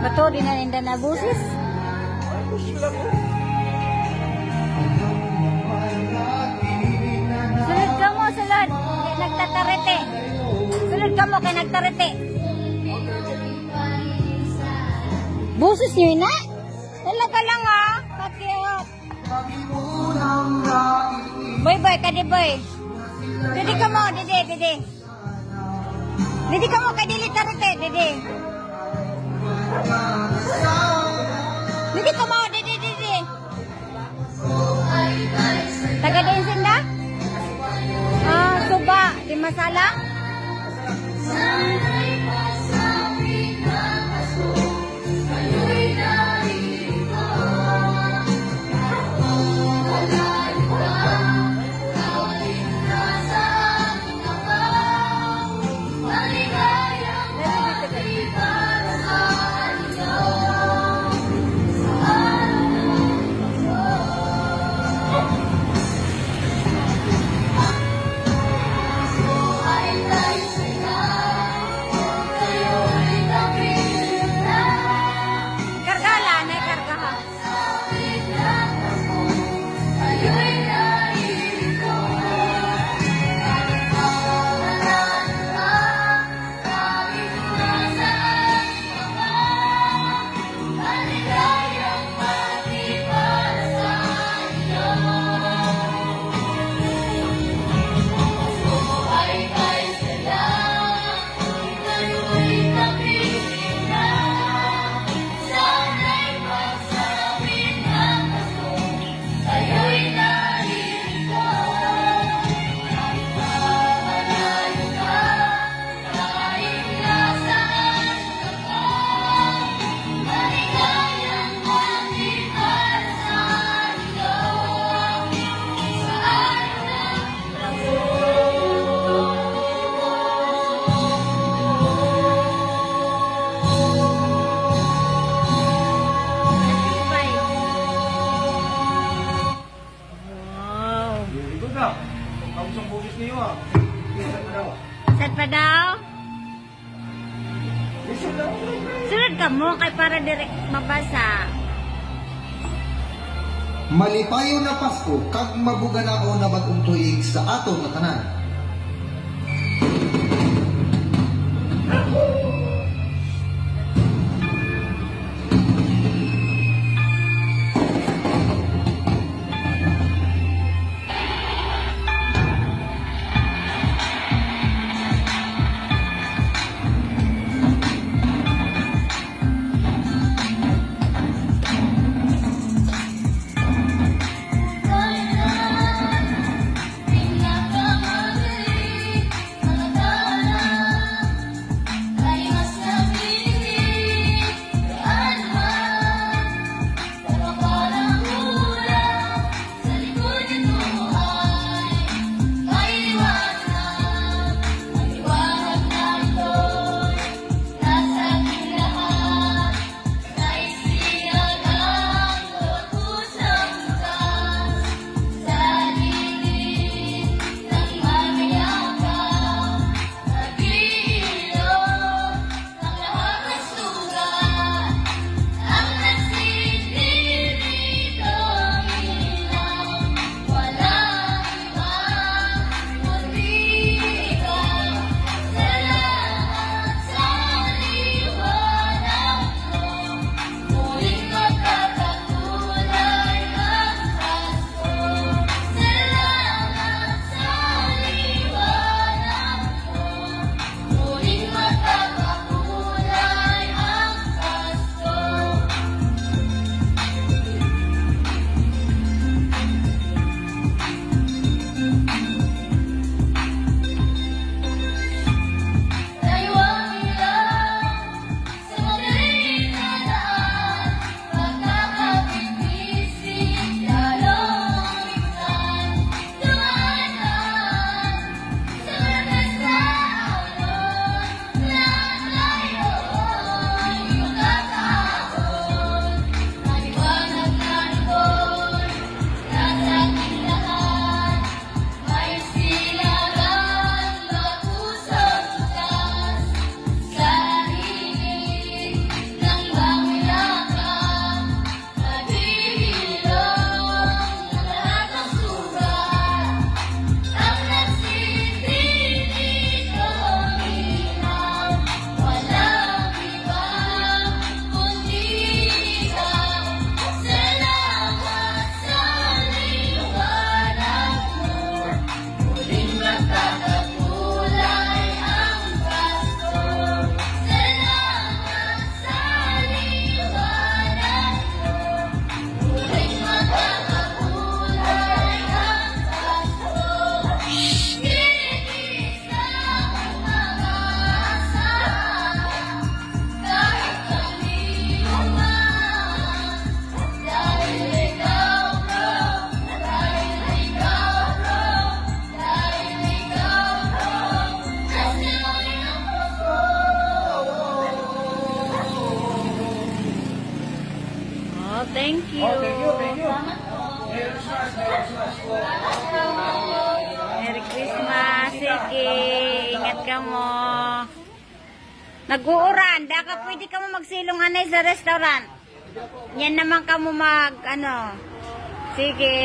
Bato, di na ninda na busis. Sunod ka mo, sunod. Kay nagtatarete. Sunod ka mo, kay nagtarete. Busis nyo na? Talaga lang ah. Kakiyot. Boy, boy, kadi boy. Didi ka mo, didi, didi. Didi ka mo, kay dili tarete, didi. Didi ka mo, didi, didi. Taga din sinda? Ah, suba, di masala? Daw? Sunod ka mo kay para direct mabasa. Malipayo na Pasko kag mabuga na na bagong tuig sa aton nga tanan. Thank you. Oh, thank you, thank you. Merry Christmas. Sige, ingat ka mo. Nag-uuran. Daka pwede ka mo magsilong anay sa restaurant. Yan naman ka mo mag, ano. Sige.